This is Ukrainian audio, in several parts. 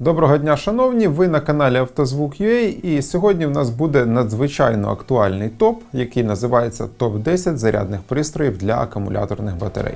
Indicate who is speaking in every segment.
Speaker 1: Доброго дня, шановні! Ви на каналі Автозвук.ua і сьогодні в нас буде надзвичайно актуальний топ, який називається топ-10 зарядних пристроїв для акумуляторних батарей.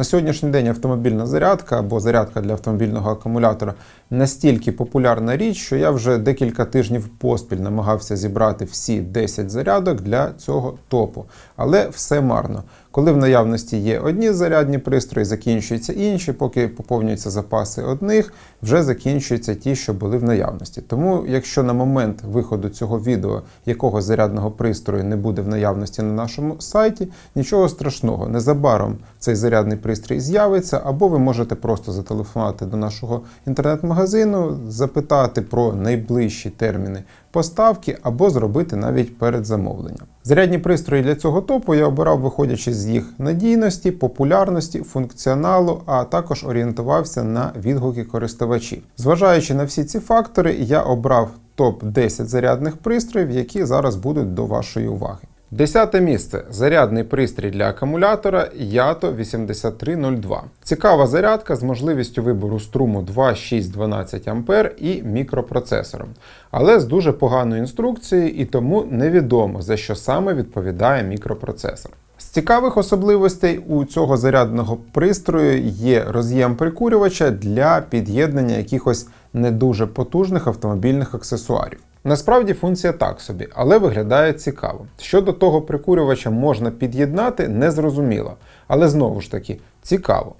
Speaker 1: На сьогоднішній день автомобільна зарядка або зарядка для автомобільного акумулятора настільки популярна річ, що я вже декілька тижнів поспіль намагався зібрати всі 10 зарядок для цього топу. Але все марно. Коли в наявності є одні зарядні пристрої, закінчуються інші, поки поповнюються запаси одних, вже закінчуються ті, що були в наявності. Тому, якщо на момент виходу цього відео якого зарядного пристрою не буде в наявності на нашому сайті, нічого страшного. Незабаром цей зарядний пристрій з'явиться, або ви можете просто зателефонувати до нашого інтернет-магазину, запитати про найближчі терміни поставки або зробити навіть передзамовлення. Зарядні пристрої для цього топу я обирав, виходячи з їх надійності, популярності, функціоналу, а також орієнтувався на відгуки користувачів. Зважаючи на всі ці фактори, я обрав топ 10 зарядних пристроїв, які зараз будуть до вашої уваги. Десяте місце зарядний пристрій для акумулятора Yato 8302. Цікава зарядка з можливістю вибору струму 2, 6, 12 А і мікропроцесором, але з дуже поганою інструкцією і тому невідомо за що саме відповідає мікропроцесор. З цікавих особливостей у цього зарядного пристрою є роз'єм прикурювача для під'єднання якихось не дуже потужних автомобільних аксесуарів. Насправді функція так собі, але виглядає цікаво. Щодо того прикурювача можна під'єднати, незрозуміло. Але знову ж таки, цікаво.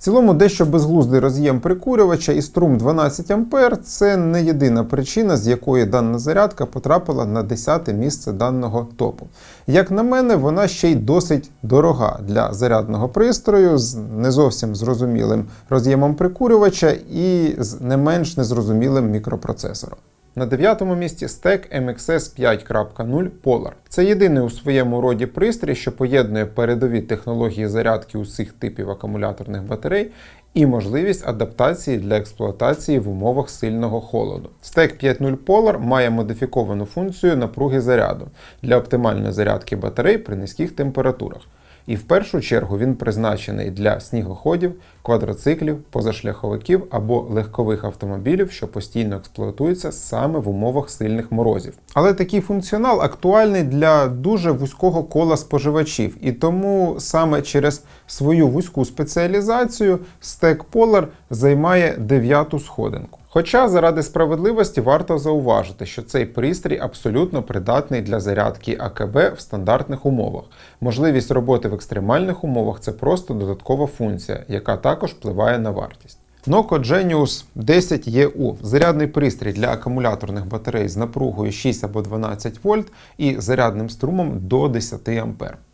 Speaker 1: Цілому дещо безглуздий роз'єм прикурювача і струм 12 А це не єдина причина, з якої дана зарядка потрапила на 10 місце даного топу. Як на мене, вона ще й досить дорога для зарядного пристрою з не зовсім зрозумілим роз'ємом прикурювача і з не менш незрозумілим мікропроцесором. На дев'ятому місці стек MXS 5.0 Polar. Це єдиний у своєму роді пристрій, що поєднує передові технології зарядки усіх типів акумуляторних батарей і можливість адаптації для експлуатації в умовах сильного холоду. Стек 5.0 Polar має модифіковану функцію напруги заряду для оптимальної зарядки батарей при низьких температурах. І в першу чергу він призначений для снігоходів, квадроциклів, позашляховиків або легкових автомобілів, що постійно експлуатуються саме в умовах сильних морозів. Але такий функціонал актуальний для дуже вузького кола споживачів, і тому саме через свою вузьку спеціалізацію Stack Polar займає дев'яту сходинку. Хоча заради справедливості варто зауважити, що цей пристрій абсолютно придатний для зарядки АКБ в стандартних умовах. Можливість роботи в екстремальних умовах це просто додаткова функція, яка також впливає на вартість. Noco Genius 10 EU – зарядний пристрій для акумуляторних батарей з напругою 6 або 12 вольт і зарядним струмом до 10 А.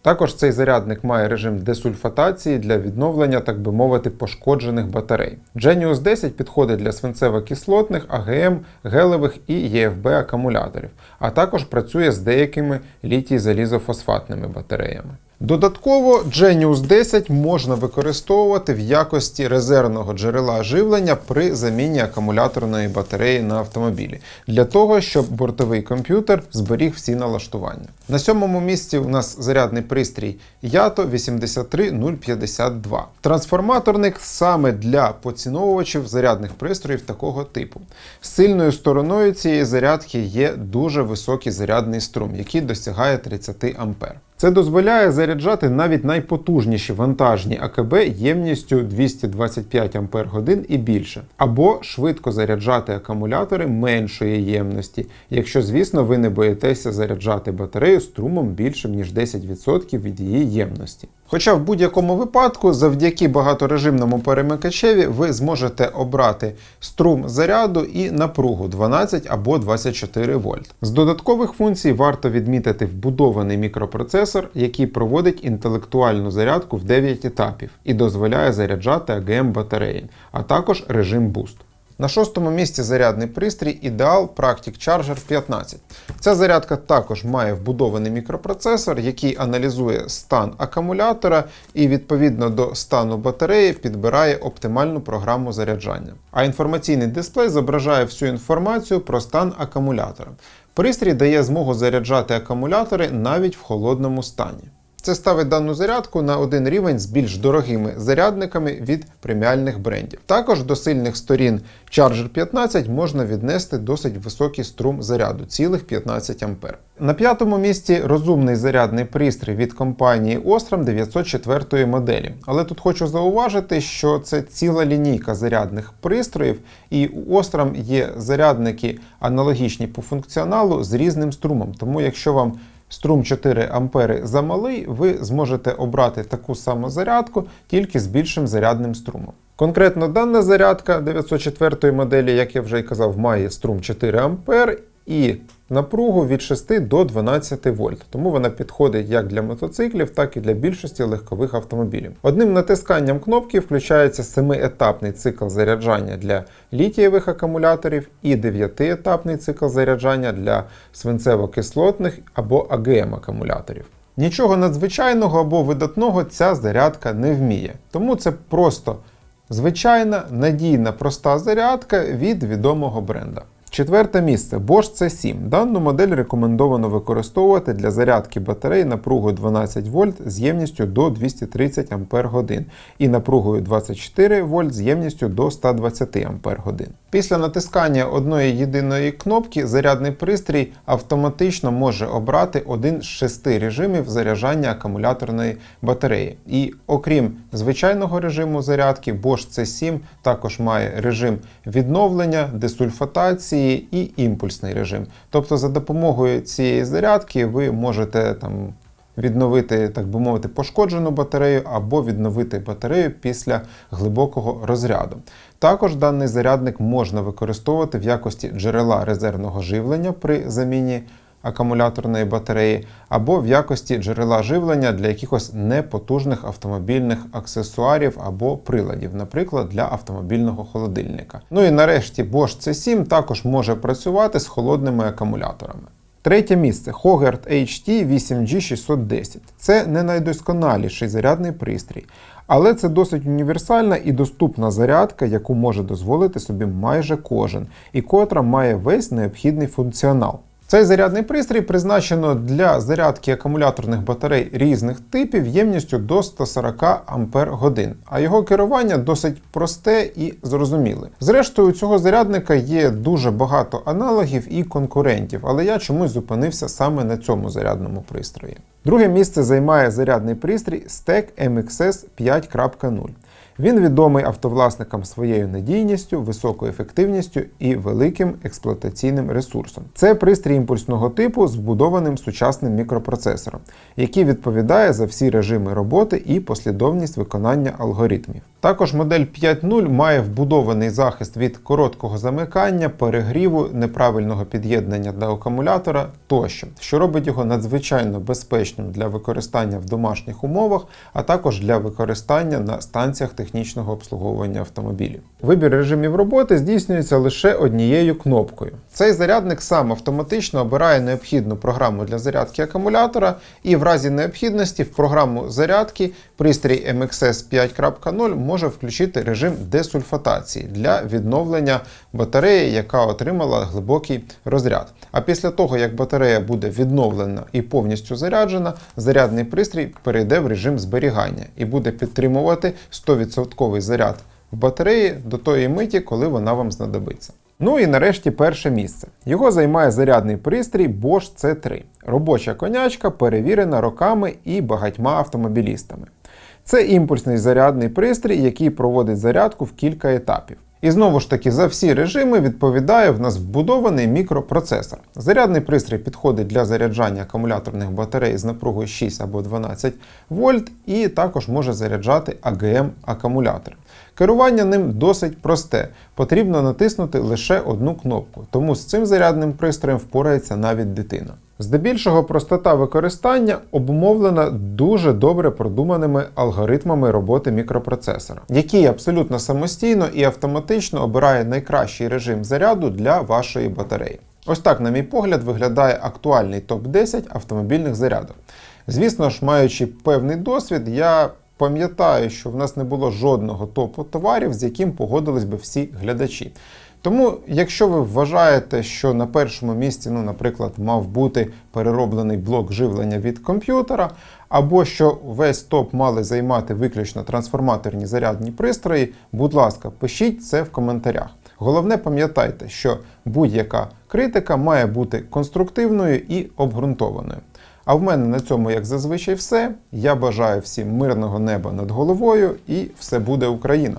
Speaker 1: Також цей зарядник має режим десульфатації для відновлення, так би мовити, пошкоджених батарей. Genius 10 підходить для свинцево-кислотних, АГМ, гелевих і ЄФБ акумуляторів, а також працює з деякими літій-залізофосфатними батареями. Додатково Genius 10 можна використовувати в якості резервного джерела живлення при заміні акумуляторної батареї на автомобілі для того, щоб бортовий комп'ютер зберіг всі налаштування. На сьомому місці у нас зарядний пристрій Yato 83052. Трансформаторник саме для поціновувачів зарядних пристроїв такого типу. Сильною стороною цієї зарядки є дуже високий зарядний струм, який досягає 30 А. Це дозволяє заряджати навіть найпотужніші вантажні АКБ ємністю 225 Ах і більше, або швидко заряджати акумулятори меншої ємності, якщо, звісно, ви не боїтеся заряджати батарею струмом більшим ніж 10% від її ємності. Хоча в будь-якому випадку, завдяки багаторежимному перемикачеві, ви зможете обрати струм заряду і напругу 12 або 24 вольт. З додаткових функцій варто відмітити вбудований мікропроцесор, який проводить інтелектуальну зарядку в 9 етапів і дозволяє заряджати АГМ батареї, а також режим буст. На шостому місці зарядний пристрій Ideal Practic Charger 15. Ця зарядка також має вбудований мікропроцесор, який аналізує стан акумулятора і відповідно до стану батареї підбирає оптимальну програму заряджання. А інформаційний дисплей зображає всю інформацію про стан акумулятора. Пристрій дає змогу заряджати акумулятори навіть в холодному стані. Це ставить дану зарядку на один рівень з більш дорогими зарядниками від преміальних брендів. Також до сильних сторін Charger 15 можна віднести досить високий струм заряду цілих 15 А. На п'ятому місці розумний зарядний пристрій від компанії Osram 904 моделі. Але тут хочу зауважити, що це ціла лінійка зарядних пристроїв, і у Osram є зарядники аналогічні по функціоналу з різним струмом. Тому якщо вам струм 4 ампери замалий, ви зможете обрати таку саму зарядку тільки з більшим зарядним струмом. Конкретно дана зарядка 904 моделі, як я вже й казав, має струм 4 ампер і напругу від 6 до 12 вольт. Тому вона підходить як для мотоциклів, так і для більшості легкових автомобілів. Одним натисканням кнопки включається 7-етапний цикл заряджання для літієвих акумуляторів і 9-етапний цикл заряджання для свинцево-кислотних або АГМ акумуляторів. Нічого надзвичайного або видатного ця зарядка не вміє. Тому це просто звичайна надійна проста зарядка від відомого бренда. Четверте місце Bosch C7. Дану модель рекомендовано використовувати для зарядки батарей напругою 12 вольт з ємністю до 230 Ампер годин і напругою 24 вольт з ємністю до 120 Ампер годин. Після натискання одної єдиної кнопки зарядний пристрій автоматично може обрати один з шести режимів заряджання акумуляторної батареї. І окрім звичайного режиму зарядки, Bosch C7 також має режим відновлення, десульфатації і імпульсний режим. Тобто, за допомогою цієї зарядки ви можете там. Відновити, так би мовити, пошкоджену батарею або відновити батарею після глибокого розряду. Також даний зарядник можна використовувати в якості джерела резервного живлення при заміні акумуляторної батареї, або в якості джерела живлення для якихось непотужних автомобільних аксесуарів або приладів, наприклад, для автомобільного холодильника. Ну і нарешті Bosch C7 також може працювати з холодними акумуляторами. Третє місце Hogert HT 8G610. Це не найдосконаліший зарядний пристрій, але це досить універсальна і доступна зарядка, яку може дозволити собі майже кожен, і котра має весь необхідний функціонал. Цей зарядний пристрій призначено для зарядки акумуляторних батарей різних типів ємністю до 140 Ампер годин, а його керування досить просте і зрозуміле. Зрештою, у цього зарядника є дуже багато аналогів і конкурентів, але я чомусь зупинився саме на цьому зарядному пристрої. Друге місце займає зарядний пристрій Stack MXS 5.0. Він відомий автовласникам своєю надійністю, високою ефективністю і великим експлуатаційним ресурсом. Це пристрій імпульсного типу з вбудованим сучасним мікропроцесором, який відповідає за всі режими роботи і послідовність виконання алгоритмів. Також модель 5.0 має вбудований захист від короткого замикання, перегріву, неправильного під'єднання до акумулятора тощо, що робить його надзвичайно безпечним для використання в домашніх умовах, а також для використання на станціях технічного обслуговування автомобілів. Вибір режимів роботи здійснюється лише однією кнопкою. Цей зарядник сам автоматично обирає необхідну програму для зарядки акумулятора, і в разі необхідності в програму зарядки пристрій MXS 5.0 може включити режим десульфатації для відновлення батареї, яка отримала глибокий розряд. А після того, як батарея буде відновлена і повністю заряджена, зарядний пристрій перейде в режим зберігання і буде підтримувати 100% заряд в батареї до тої миті, коли вона вам знадобиться. Ну і нарешті перше місце. Його займає зарядний пристрій Bosch C3. Робоча конячка перевірена роками і багатьма автомобілістами. Це імпульсний зарядний пристрій, який проводить зарядку в кілька етапів. І знову ж таки, за всі режими відповідає в нас вбудований мікропроцесор. Зарядний пристрій підходить для заряджання акумуляторних батарей з напругою 6 або 12 вольт і також може заряджати АГМ акумулятори. Керування ним досить просте. Потрібно натиснути лише одну кнопку, тому з цим зарядним пристроєм впорається навіть дитина. Здебільшого простота використання обумовлена дуже добре продуманими алгоритмами роботи мікропроцесора, який абсолютно самостійно і автоматично обирає найкращий режим заряду для вашої батареї. Ось так, на мій погляд, виглядає актуальний топ-10 автомобільних зарядок. Звісно ж, маючи певний досвід, я пам'ятаю, що в нас не було жодного топу товарів, з яким погодились би всі глядачі. Тому, якщо ви вважаєте, що на першому місці, ну, наприклад, мав бути перероблений блок живлення від комп'ютера, або що весь топ мали займати виключно трансформаторні зарядні пристрої, будь ласка, пишіть це в коментарях. Головне, пам'ятайте, що будь-яка критика має бути конструктивною і обґрунтованою. А в мене на цьому, як зазвичай, все. Я бажаю всім мирного неба над головою і все буде Україна!